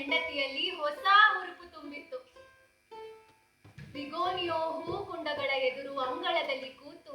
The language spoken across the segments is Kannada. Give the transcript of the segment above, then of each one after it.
ಹೆಂಡತಿಯಲ್ಲಿ ಹೊಸ ಹುರುಪು ತುಂಬಿತ್ತು. ಬಿಗೋನಿಯೋ ಹೂಕುಂಡಗಳ ಎದುರು ಅಂಗಳದಲ್ಲಿ ಕೂತು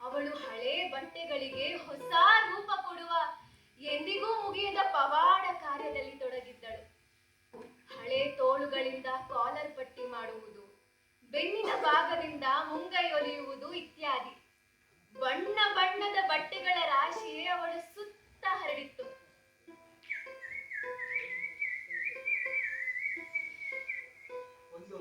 ಅವಳು ಹಳೆ ಬಟ್ಟೆಗಳಿಗೆ ಹೊಸ ರೂಪ ಕೊಡುವ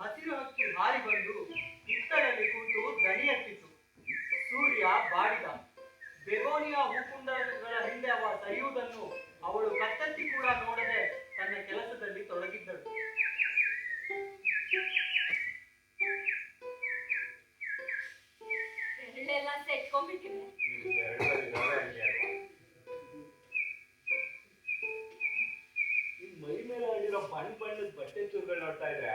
ಹಸಿರು ಹಕ್ಕಿ ಹಾರಿ ಬಂದು ಹಿತ್ತಲಲ್ಲಿ ಕೂತು ದನಿ ಎತ್ತಿತು ಸೂರ್ಯ ಬಾಡಿದ. ಬೆಗೋನಿಯ ಹೂಕುಂಡಗಳ ಹಿಂದೆ ಅವ ಸರಿಯುವುದನ್ನು ಅವಳು ಕತ್ತತ್ತಿ ಕೂಡ ನೋಡದೆ ತನ್ನ ಕೆಲಸದಲ್ಲಿ ತೊಡಗಿದ್ದಳು. ಬೆರಳೆಲ್ಲ ಸೆಟ್ಕೊಂಡ್ಬಿಟ್ಟಿದೆ ಈ ಮೈ ಮೇಲೆ ಬಣ್ಣ ಬಣ್ಣದ ಬಟ್ಟೆ ಚೂರುಗಳು ನೋಡ್ತಾ ಇದ್ರೆ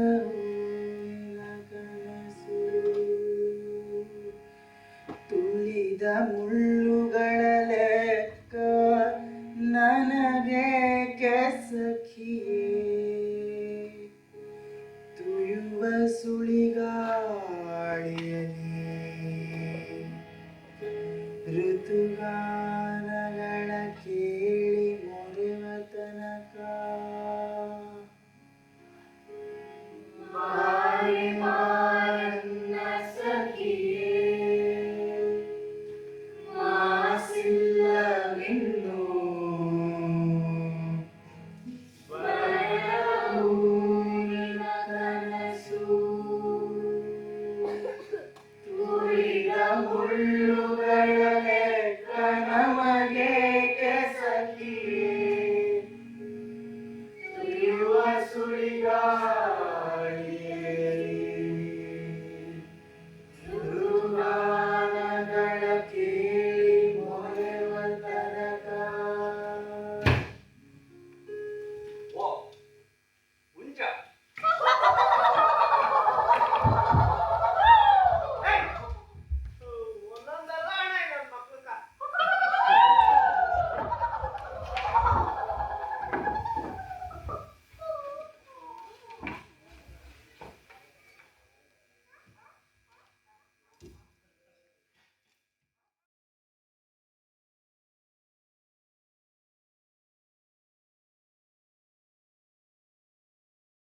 ಮುಳ್ಳುಗಳ ಲೆಕ್ಕ ನನಗೆ ಸಖಿಯೇ ತುಯುವ ಸುಳಿಗಾಳಿಯಲಿ ಋತುಗಾಳಿಯಲಿ